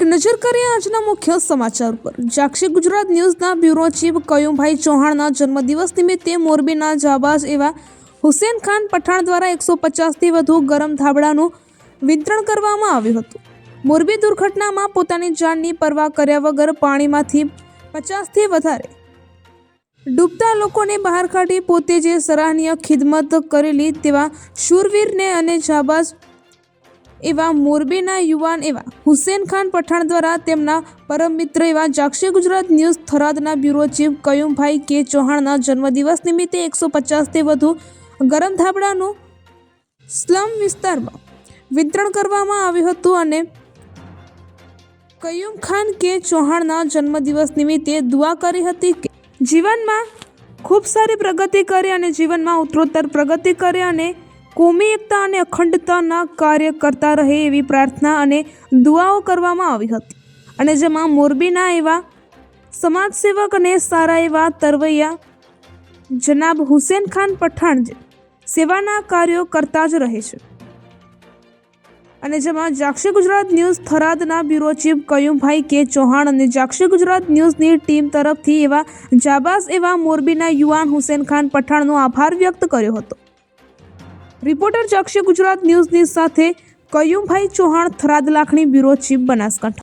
એક નજર કરીએ આજના મુખ્ય સમાચાર પર. જાક્ષી ગુજરાત ન્યૂઝના બ્યુરો ચીફ કયુમભાઈ ચૌહાણના જન્મદિવસ નિમિત્તે મોરબીના જાબાઝ એવા હુસેન ખાન પઠાણ દ્વારા એકસો પચાસથી વધુ ગરમ ધાબળાનું વિતરણ કરવામાં આવ્યું હતું. મોરબી દુર્ઘટનામાં પોતાની જાનની પરવા કર્યા વગર પાણીમાંથી પચાસથી વધારે ડૂબતા લોકોને બહાર કાઢી પોતે જે સરાહનીય ખિદમત કરેલી તેવા શૂરવીરને અને જાબાઝ એવા મોરબીના યુવાન એવા હુસેન ખાન પઠાણ દ્વારા તેમના પરમ મિત્ર એવા જાક્ષી ગુજરાત ન્યૂઝ થરાદના બ્યુરો ચીફ કયુમભાઈ કે ચૌહાણના જન્મદિવસ નિમિત્તે એકસો પચાસથી વધુ ગરમ ધાબળાનું સ્લમ વિસ્તારમાં વિતરણ કરવામાં આવ્યું હતું અને કયુમ ખાન કે ચૌહાણના જન્મદિવસ નિમિત્તે દુઆ કરી હતી કે જીવનમાં ખૂબ સારી પ્રગતિ કરે અને જીવનમાં ઉત્તરોત્તર પ્રગતિ કરે અને કોમી એકતા અને અખંડતાના કાર્ય કરતા રહે એવી પ્રાર્થના અને દુઆઓ કરવામાં આવી હતી. અને જેમાં મોરબીના એવા સમાજસેવક અને સારા એવા તરવૈયા જનાબ હુસેન ખાન પઠાણ સેવાના કાર્યો કરતા જ રહે છે. અને જેમાં જાક્ષી Gujarat news થરાદના bureau chief Kayumbhai K Chauhan અને જાક્ષી ગુજરાત ન્યૂઝની ટીમ તરફથી એવા જાબાઝ એવા મોરબીના યુવાન હુસેન ખાન પઠાણનો આભાર વ્યક્ત કર્યો હતો. રિપોર્ટર ચક્ષુ ગુજરાત ન્યૂઝની સાથે કયુમભાઈ ચૌહાણ થરાદ લાખણી બ્યુરો ચીફ બનાસકાંઠા.